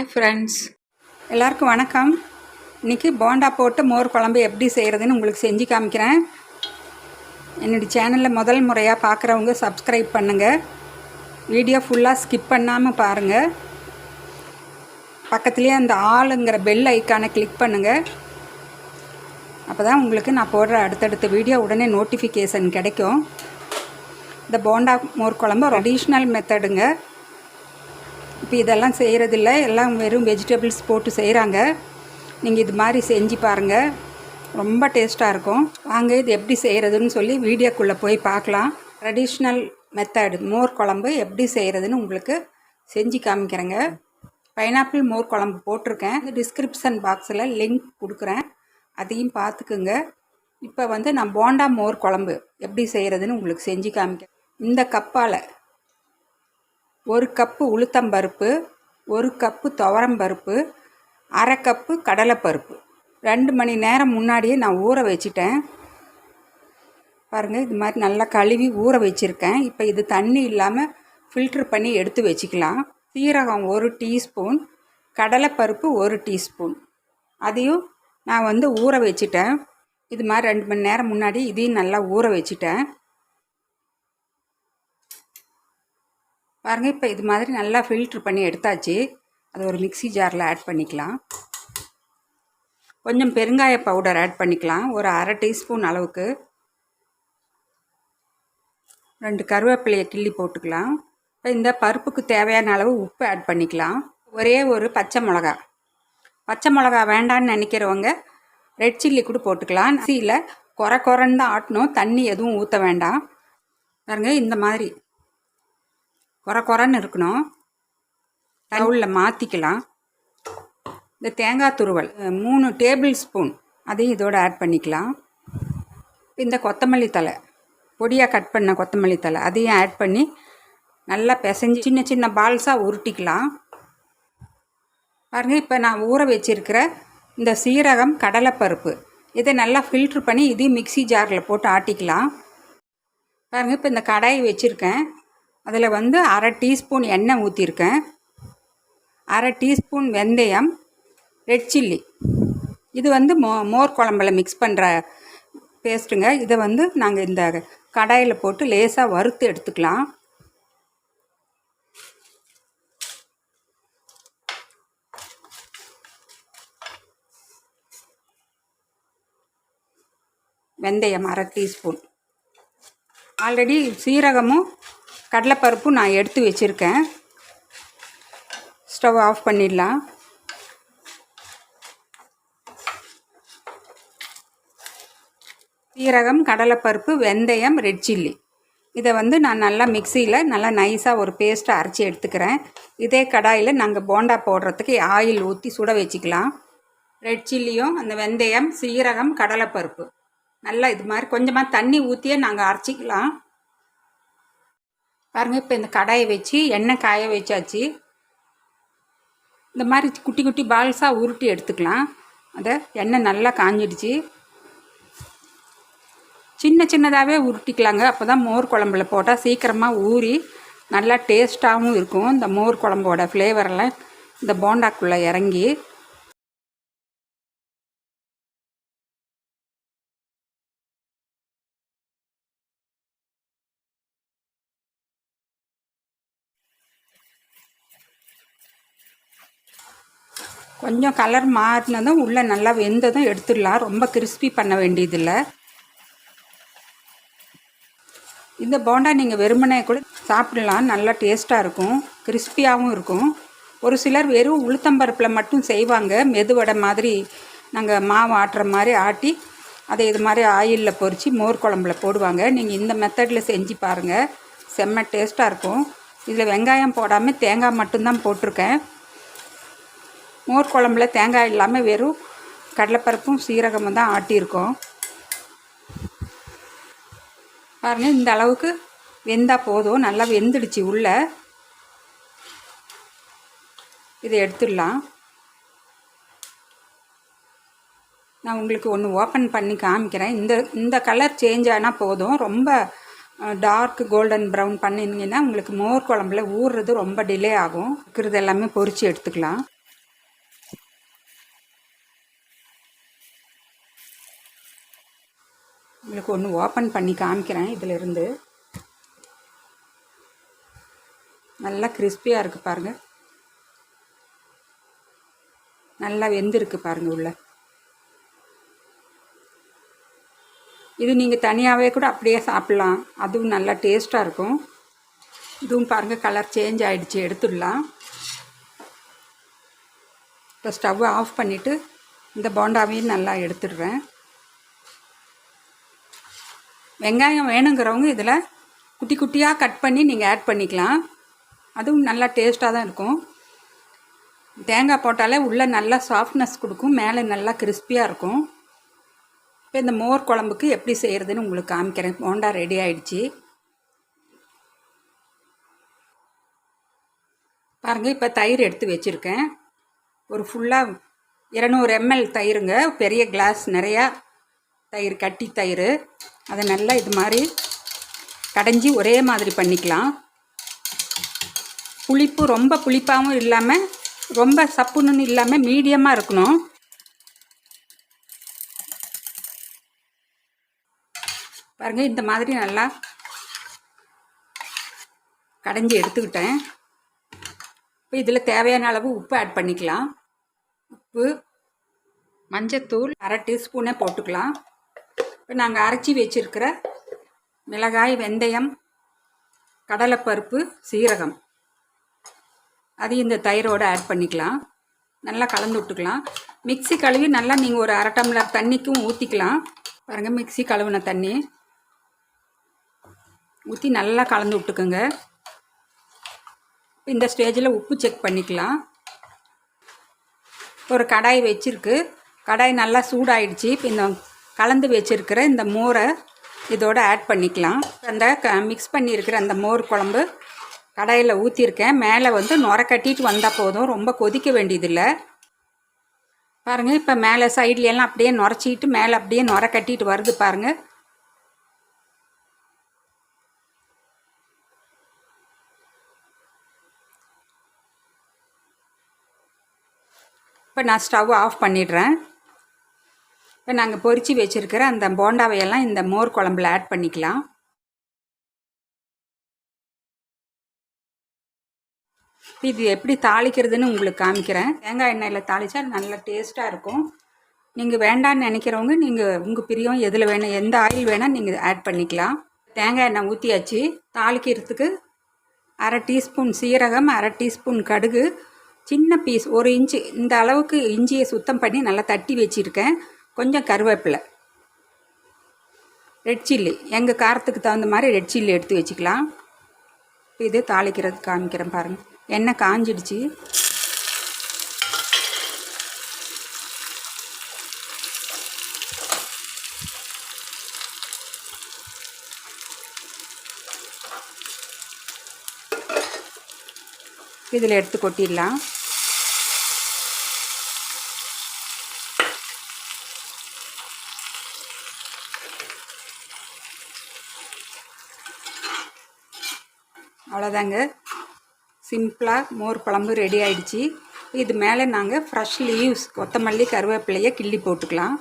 Hi friends எல்லாருக்கும் வணக்கம். இன்றைக்கி போண்டா போட்டு மோர் குழம்பு எப்படி செய்கிறதுன்னு உங்களுக்கு செஞ்சு காமிக்கிறேன். என்னுடைய சேனலில் முதல் முறையாக பார்க்குறவங்க சப்ஸ்கிரைப் பண்ணுங்கள் வீடியோ ஃபுல்லாக ஸ்கிப் பண்ணாமல் பாருங்கள் பக்கத்துலேயே அந்த ஆளுங்கிற பெல் ஐக்கானை கிளிக் பண்ணுங்கள் அப்போ தான் உங்களுக்கு நான் போடுற அடுத்தடுத்த வீடியோ உடனே நோட்டிஃபிகேஷன் கிடைக்கும். இந்த போண்டா மோர் குழம்பு ஒரு அடிஷ்னல் மெத்தடுங்க இப்போ இதெல்லாம் செய்கிறதில்ல எல்லாம் வெறும் வெஜிடபிள்ஸ் போட்டு செய்கிறாங்க நீங்கள் இது மாதிரி செஞ்சு பாருங்கள் ரொம்ப டேஸ்ட்டாக இருக்கும். வாங்க இது எப்படி செய்கிறதுன்னு சொல்லி வீடியோக்குள்ளே போய் பார்க்கலாம். ட்ரெடிஷ்னல் மெத்தடு மோர் குழம்பு எப்படி செய்கிறதுன்னு உங்களுக்கு செஞ்சு காமிக்கிறேங்க. பைனாப்பிள் மோர் குழம்பு போட்டிருக்கேன். டிஸ்கிரிப்ஷன் பாக்ஸில் லிங்க் கொடுக்குறேன். அதையும் பார்த்துக்குங்க. இப்போ வந்து நான் போண்டா மோர் குழம்பு எப்படி செய்கிறதுன்னு உங்களுக்கு செஞ்சு காமிக்கிறேன். இந்த கப்பால் ஒரு கப்பு உளுத்தம்பருப்பு ஒரு கப்பு துவரம்பருப்பு அரை கப்பு கடலைப்பருப்பு ரெண்டு மணி நேரம் முன்னாடியே நான் ஊற வச்சிட்டேன். பாருங்கள் இது மாதிரி நல்லா கழுவி ஊற வச்சுருக்கேன். இப்போ இது தண்ணி இல்லாமல் ஃபில்ட்ரு பண்ணி எடுத்து வச்சுக்கலாம். சீரகம் ஒரு டீஸ்பூன் கடலைப்பருப்பு ஒரு டீஸ்பூன். அதையும் நான் வந்து ஊற வச்சுட்டேன். இது மாதிரி ரெண்டு மணி நேரம் முன்னாடி இதையும் நல்லா ஊற வச்சுட்டேன். பாருங்கள் இப்போ இது மாதிரி நல்லா ஃபில்ட்ரு பண்ணி எடுத்தாச்சு. அது ஒரு மிக்சி ஜாரில் ஆட் பண்ணிக்கலாம். கொஞ்சம் பெருங்காய பவுடர் ஆட் பண்ணிக்கலாம். ஒரு அரை டீஸ்பூன் அளவுக்கு. ரெண்டு கருவேப்பிலையை கிள்ளி போட்டுக்கலாம். இப்போ இந்த பருப்புக்கு தேவையான அளவு உப்பு ஆட் பண்ணிக்கலாம். ஒரே ஒரு பச்சை மிளகா. பச்சை மிளகா வேண்டான்னு நினைக்கிறவங்க ரெட் சில்லி கூட போட்டுக்கலாம். சீல குறை குறைன்னு தான் ஆட்டணும். தண்ணி எதுவும் ஊற்ற வேண்டாம். பாருங்கள் இந்த மாதிரி. குறை குறைன்னு இருக்கணும். பவுலில் மாற்றிக்கலாம் இந்த தேங்காய் துருவல் மூணு டேபிள் ஸ்பூன் அதையும் இதோடு ஆட் பண்ணிக்கலாம். இந்த கொத்தமல்லி தலை பொடியாக கட் பண்ண கொத்தமல்லி தலை அதையும் ஆட் பண்ணி நல்லா பிசைஞ்சு சின்ன சின்ன பால்ஸாக உருட்டிக்கலாம். பாருங்கள் இப்போ நான் ஊற வச்சிருக்கிற இந்த சீரகம் கடலைப்பருப்பு இதை நல்லா ஃபில்ட்ரு பண்ணி இதையும் மிக்சி ஜாரில் போட்டு ஆட்டிக்கலாம். பாருங்கள் இப்போ இந்த கடாயை வச்சுருக்கேன். அதில் வந்து அரை டீஸ்பூன் எண்ணெய் ஊற்றிருக்கேன். அரை டீஸ்பூன் வெந்தயம் ரெட் சில்லி. இது வந்து மோ மோர் குழம்புல மிக்ஸ் பண்ணுற பேஸ்ட்டுங்க இதை வந்து நாங்கள் இந்த கடாயில் போட்டு லேசாக வறுத்து எடுத்துக்கலாம். வெந்தயம் அரை டீஸ்பூன். ஆல்ரெடி சீரகமும் கடலைப்பருப்பும் நான் எடுத்து வச்சுருக்கேன். ஸ்டவ் ஆஃப் பண்ணிடலாம். சீரகம் கடலைப்பருப்பு வெந்தயம் ரெட் சில்லி இதை வந்து நான் நல்லா மிக்சியில் நல்லா நைஸாக ஒரு பேஸ்ட்டை அரைச்சி எடுத்துக்கிறேன். இதே கடாயில் நாங்கள் போண்டா போடுறதுக்கு ஆயில் ஊற்றி சுட வச்சுக்கலாம். ரெட் சில்லியும் அந்த வெந்தயம் சீரகம் கடலைப்பருப்பு. நல்லா இது மாதிரி கொஞ்சமாக தண்ணி ஊற்றியே நாங்கள் அரைச்சிக்கலாம். பாருங்கள் இப்போ இந்த கடாயை வச்சு எண்ணெய் காய வச்சாச்சு. இந்த மாதிரி குட்டி குட்டி பால்ஸாக உருட்டி எடுத்துக்கலாம். அதை எண்ணெய் நல்லா காஞ்சிடுச்சு. சின்ன சின்னதாகவே உருட்டிக்கலாங்க. அப்போ தான் மோர் குழம்புல போட்டால் சீக்கிரமாக ஊறி நல்லா டேஸ்ட்டாகவும் இருக்கும். இந்த மோர் குழம்போட ஃப்ளேவரெல்லாம் இந்த போண்டாக்குள்ளே இறங்கி கொஞ்சம் கலர் மாறினதும் உள்ளே நல்லா வெந்ததும் எடுத்துடலாம். ரொம்ப கிறிஸ்பி பண்ண வேண்டியதில்லை. இந்த போண்டா நீங்கள் வெறுமனே கூட சாப்பிடலாம். நல்லா டேஸ்ட்டாக இருக்கும். கிறிஸ்பியாகவும் இருக்கும். ஒரு சிலர் வெறும் உளுத்தம்பருப்பில் மட்டும் செய்வாங்க. மெதுவடை மாதிரி நாங்கள் மாவு ஆட்டுற மாதிரி ஆட்டி அதை இது மாதிரி ஆயிலில் பொறிச்சு மோர் குழம்புல போடுவாங்க. நீங்கள் இந்த மெத்தடில் செஞ்சு பாருங்கள் செம்ம டேஸ்ட்டாக இருக்கும். இதில் வெங்காயம் போடாமல் தேங்காய் மட்டும்தான் போட்டிருக்கேன். மோர் குழம்புல தேங்காய் இல்லாமல் வெறும் கடலைப்பருப்பும் சீரகமும் தான் ஆட்டியிருக்கோம். பாருங்கள் இந்த அளவுக்கு வெந்தால் போதும். நல்லா வெந்துடுச்சு உள்ளே. இதை எடுத்துடலாம். நான் உங்களுக்கு ஒன்று ஓப்பன் பண்ணி காமிக்கிறேன். இந்த இந்த கலர் சேஞ்ச் ஆனால் போதும். ரொம்ப டார்க் கோல்டன் ப்ரௌன் பண்ணிங்கன்னா உங்களுக்கு மோர் குழம்புல ஊறுறது ரொம்ப டிலே ஆகும். இருக்கிறது எல்லாமே பொறிச்சு எடுத்துக்கலாம். உங்களுக்கு ஒன்று ஓப்பன் பண்ணி காமிக்கிறேன் இதிலிருந்து. நல்லா கிறிஸ்பியாக இருக்குது பாருங்கள் நல்லா வெந்திருக்கு பாருங்கள் உள்ள. இது நீங்கள் தனியாகவே கூட அப்படியே சாப்பிட்லாம். அதுவும் நல்லா டேஸ்ட்டாக இருக்கும். இதுவும் பாருங்கள் கலர் சேஞ்ச் ஆகிடுச்சு எடுத்துடலாம். இப்போ ஸ்டவ் ஆஃப் பண்ணிவிட்டு இந்த போண்டாவையும் நல்லா எடுத்துடுறேன். வெங்காயம் வேணுங்கிறவங்க இதில் குட்டி குட்டியாக கட் பண்ணி நீங்கள் ஆட் பண்ணிக்கலாம். அதுவும் நல்லா டேஸ்ட்டாக தான் இருக்கும். தேங்காய் போட்டாலே உள்ளே நல்லா சாஃப்ட்னஸ் கொடுக்கும் மேலே நல்லா கிறிஸ்பியாக இருக்கும். இப்போ இந்த மோர் குழம்புக்கு எப்படி செய்கிறதுன்னு உங்களுக்கு காமிக்கிறேன். போண்டா ரெடி ஆயிடுச்சு. பாருங்கள் இப்போ தயிர் எடுத்து வச்சுருக்கேன். ஒரு ஃபுல்லாக இரநூறு எம்எல் தயிருங்க. பெரிய கிளாஸ் நிறையா தயிர் கட்டி தயிர். அதை நல்லா இது மாதிரி கடைஞ்சி ஒரே மாதிரி பண்ணிக்கலாம். புளிப்பு ரொம்ப புளிப்பாகவும் இல்லாமல் ரொம்ப சப்புன்னு இல்லாமல் மீடியமாக இருக்கணும். பாருங்கள் இந்த மாதிரி நல்லா கடைஞ்சி எடுத்துக்கிட்டேன். இப்போ இதில் தேவையான அளவு உப்பு ஆட் பண்ணிக்கலாம். உப்பு மஞ்சத்தூள் அரை டீஸ்பூனே போட்டுக்கலாம். இப்போ நாங்கள் அரைச்சி வச்சுருக்கிற மிளகாய் வெந்தயம் கடலைப்பருப்பு சீரகம். அது இந்த தயிரோடு ஆட் பண்ணிக்கலாம். நல்லா கலந்து விட்டுக்கலாம். மிக்சி கழுவி நல்லா நீங்கள் ஒரு அரை டம்ளர் தண்ணிக்கும் ஊற்றிக்கலாம் பாருங்கள் மிக்சி கழுவின தண்ணி. ஊற்றி நல்லா கலந்து விட்டுக்குங்க. இந்த ஸ்டேஜில் உப்பு செக் பண்ணிக்கலாம். ஒரு கடாய் வச்சுருக்கு. கடாய் நல்லா சூடாயிடுச்சு. இப்போ இந்த கலந்து வச்சுருக்கிற இந்த மோரை இதோடு ஆட் பண்ணிக்கலாம். அந்த க மிக்ஸ் பண்ணியிருக்கிற அந்த மோர் குழம்பு கடாயில் ஊற்றிருக்கேன் மேலே வந்து நுர கட்டிட்டு வந்தால் போதும். ரொம்ப கொதிக்க வேண்டியதில்லை. பாருங்கள் இப்போ மேலே சைட்லையெல்லாம் அப்படியே நுரைச்சிக்கிட்டு மேலே அப்படியே நுர கட்டிட்டு வருது பாருங்கள் இப்போ நான் ஸ்டவ் ஆஃப் பண்ணிடுறேன். இப்போ நாங்கள் பொரித்து வச்சுருக்கிற அந்த போண்டாவையெல்லாம் இந்த மோர் குழம்புல ஆட் பண்ணிக்கலாம். இது எப்படி தாளிக்கிறதுன்னு உங்களுக்கு காமிக்கிறேன். தேங்காய் எண்ணெயில் தாளித்தா நல்ல டேஸ்ட்டாக இருக்கும். நீங்கள் வேண்டான்னு நினைக்கிறவங்க நீங்கள் உங்கள் பிரியம் எதில் வேணும் எந்த ஆயில் வேணால் நீங்கள் ஆட் பண்ணிக்கலாம். தேங்காய் எண்ணெய் ஊற்றியாச்சு தாளிக்கிறதுக்கு அரை டீஸ்பூன் சீரகம் அரை டீஸ்பூன் கடுகு சின்ன பீஸ் ஒரு இன்ச்சு இந்த அளவுக்கு இஞ்சியை சுத்தம் பண்ணி நல்லா தட்டி வச்சுருக்கேன். கொஞ்சம் கருவேப்பிலை. ரெட் சில்லி எங்கள் காரத்துக்கு தகுந்த மாதிரி ரெட் சில்லி எடுத்து வச்சுக்கலாம். இது தாளிக்கிறது காமிக்கிறேன் பாருங்கள் எண்ணெய் காஞ்சிடுச்சு. இதில் எடுத்து கொட்டிடலாம். அவ்வளோதாங்க. சிம்பிளாக மோர் குழம்பு ரெடி ஆயிடுச்சு. இது மேலே நாங்கள் ஃப்ரெஷ் லீவ்ஸ் கொத்தமல்லி கருவேப்பிலையை கிள்ளி போட்டுக்கலாம்.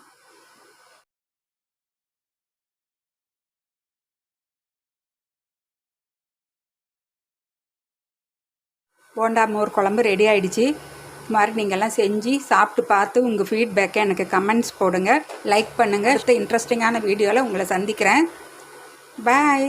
போண்டா மோர் குழம்பு ரெடி ஆயிடுச்சு. இது மாதிரி நீங்கள்லாம் செஞ்சு சாப்பிட்டு பார்த்து உங்கள் ஃபீட்பேக்கை எனக்கு கமெண்ட்ஸ் போடுங்க. லைக் பண்ணுங்கள் அடுத்த இன்ட்ரெஸ்டிங்கான வீடியோவில் உங்களை சந்திக்கிறேன். பாய்